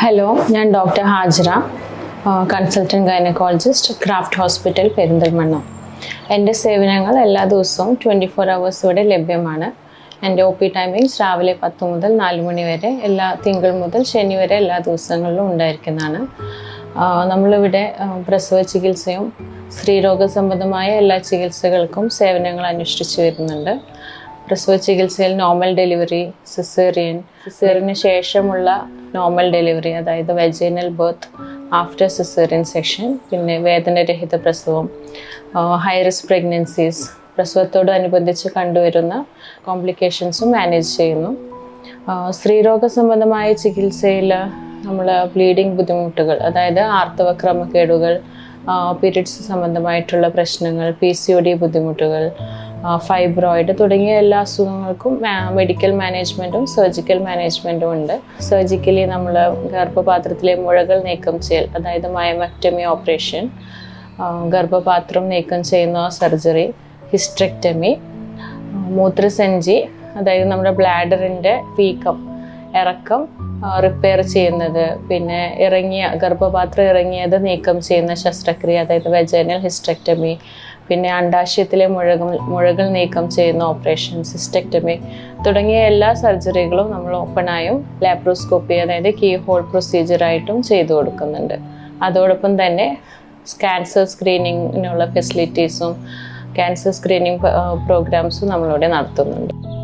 Hello ഞാൻ doctor Hajara consultant gynaecologist Craft hospital Perinthalmanna. എന്റെ സേവനങ്ങൾ എല്ലാ ദിവസവും ട്വന്റി ഫോർ അവേഴ്സ് ഇവിടെ ലഭ്യമാണ്. എന്റെ ഒ പി ടൈമിങ്സ് രാവിലെ പത്ത് മുതൽ നാല് മണി വരെ എല്ലാ തിങ്കൾ മുതൽ ശനി വരെ എല്ലാ ദിവസങ്ങളിലും ഉണ്ടായിരിക്കുന്നതാണ്. നമ്മളിവിടെ പ്രസവ ചികിത്സയും സ്ത്രീരോഗ സംബന്ധമായ എല്ലാ ചികിത്സകൾക്കും സേവനങ്ങൾ അനുഷ്ഠിച്ചു വരുന്നുണ്ട്. പ്രസവ ചികിത്സയിൽ നോർമൽ ഡെലിവറി സിസേറിയൻ സിസേറിന് ശേഷമുള്ള നോർമൽ ഡെലിവറി അതായത് vaginal birth after caesarean section പിന്നെ വേദനരഹിത പ്രസവം ഹൈ പ്രഗ്നൻസീസ് പ്രസവത്തോടനുബന്ധിച്ച് കണ്ടുവരുന്ന കോംപ്ലിക്കേഷൻസും മാനേജ് ചെയ്യുന്നു. സ്ത്രീരോഗ സംബന്ധമായ ചികിത്സയിൽ നമ്മൾ ബ്ലീഡിംഗ് ബുദ്ധിമുട്ടുകൾ അതായത് ആർത്തവ ക്രമക്കേടുകൾ പീരിയഡ്സ് സംബന്ധമായിട്ടുള്ള പ്രശ്നങ്ങൾ പി സി ഒ ഡി ബുദ്ധിമുട്ടുകൾ ഫൈബ്രോയിഡ് തുടങ്ങിയ എല്ലാ അസുഖങ്ങൾക്കും മെഡിക്കൽ മാനേജ്മെന്റും സർജിക്കൽ മാനേജ്മെന്റും ഉണ്ട്. സർജിക്കലി നമ്മൾ ഗർഭപാത്രത്തിലെ മുഴകൾ നീക്കം ചെയ്യൽ അതായത് മയമക്ടമി ഓപ്പറേഷൻ ഗർഭപാത്രം നീക്കം ചെയ്യുന്ന സർജറി ഹിസ്ട്രക്ടമി മൂത്രസഞ്ചി അതായത് നമ്മുടെ ബ്ലാഡറിന്റെ വീക്കം ഇറക്കം റിപ്പയർ ചെയ്യുന്നത് പിന്നെ ഇറങ്ങിയ ഗർഭപാത്രം ഇറങ്ങിയത് നീക്കം ചെയ്യുന്ന ശസ്ത്രക്രിയ അതായത് വെജനൽ ഹിസ്ട്രക്ടമി പിന്നെ അണ്ടാശയത്തിലെ മുഴകൾ മുഴകൾ നീക്കം ചെയ്യുന്ന ഓപ്പറേഷൻ സിസ്റ്റക്ടമി തുടങ്ങിയ എല്ലാ സർജറികളും നമ്മൾ ഓപ്പണായും ലാപ്രോസ്കോപ്പി അതായത് കീ ഹോൾ പ്രൊസീജിയറായിട്ടും ചെയ്തു കൊടുക്കുന്നുണ്ട്. അതോടൊപ്പം തന്നെ ക്യാൻസർ സ്ക്രീനിങ്ങിനുള്ള ഫെസിലിറ്റീസും ക്യാൻസർ സ്ക്രീനിങ് പ്രോഗ്രാംസും നമ്മളിവിടെ നടത്തുന്നുണ്ട്.